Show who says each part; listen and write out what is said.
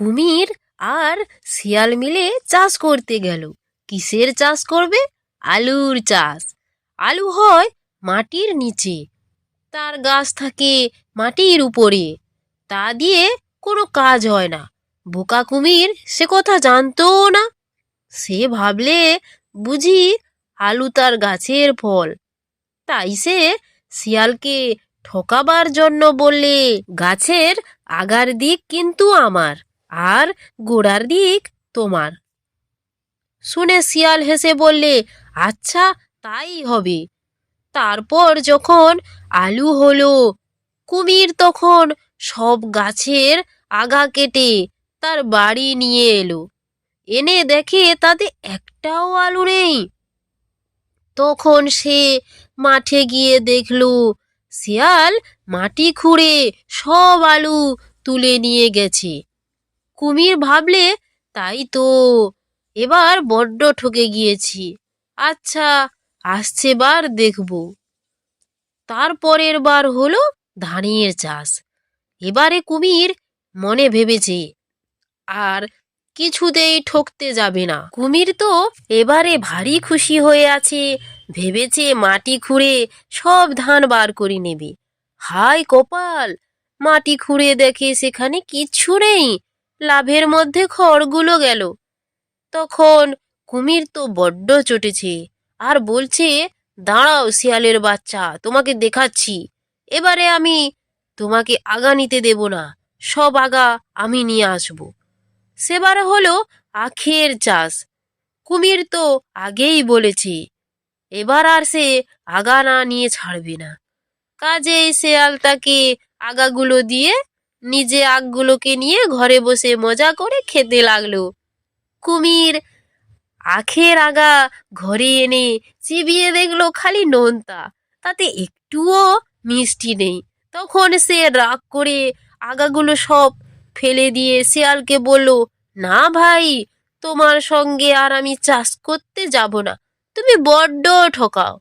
Speaker 1: কুমির আর শিয়াল মিলে চাষ করতে গেল। কিসের চাষ করবে? আলুর চাষ। আলু হয় মাটির নিচে। তার গাছ থাকে মাটির উপরে। তা দিয়ে কোনো কাজ হয় না। বোকা কুমির সে কথা জানতও না। সে ভাবলে বুঝি আলু তার গাছের ফল। তাই সে শিয়ালকে ঠকাবার জন্য বললে, গাছের আগার দিক কিন্তু আমার। আর গোড়ার দিক তোমার। শুনে শিয়াল হেসে বললে আচ্ছা তাই হবে। তারপর যখন আলু হলো, কুমির তখন সব গাছের আগা কেটে তার বাড়ি নিয়ে এলো। এনে দেখে তাতে একটাও আলু নেই। তখন সে মাঠে গিয়ে দেখল, শিয়াল মাটি খুঁড়ে সব আলু তুলে নিয়ে গেছে। কুমির ভাবলে, তাই তো, এবার বড্ড ঠকে গিয়েছি। আচ্ছা আসছে বার দেখব। তারপরের বার হলো ধানের চাষ। এবারে কুমির মনে ভেবেছে, আর কিছুতেই ঠকতে যাবে না। কুমির তো এবারে ভারী খুশি হয়ে আছে, ভেবেছে মাটি খুঁড়ে সব ধান বার করে নেবে। হায় কপাল! মাটি খুঁড়ে দেখে সেখানে কিচ্ছু নেই। লাভের মধ্যে খড়গুলো গেল। তখন কুমির তো বড্ড চটেছে, আর বলছে, দাঁড়াও শিয়ালের বাচ্চা, তোমাকে দেখাচ্ছি। এবারে আমি তোমাকে আগা নিতে দেব না, সব আগা আমি নিয়ে আসব। সেবারে হলো আখের চাষ। কুমির তো আগেই বলেছে, এবার আর সে আগা না নিয়ে ছাড়বে না। কাজেই শেয়াল তাকে আগাগুলো দিয়ে নিজে আগগুলোকে নিয়ে ঘরে বসে মজা করে খেতে লাগল। কুমির আখের আগা ঘরে এনে চিবিয়ে দেখল খালি নোনতা। তাতে একটুও মিষ্টি নেই। তখন সে রাগ করে আগাগুলো সব ফেলে দিয়ে শিয়ালকে বলল, না ভাই, তোমার সঙ্গে আর আমি চাষ করতে যাব না। তুমি বড্ড ঠকাও।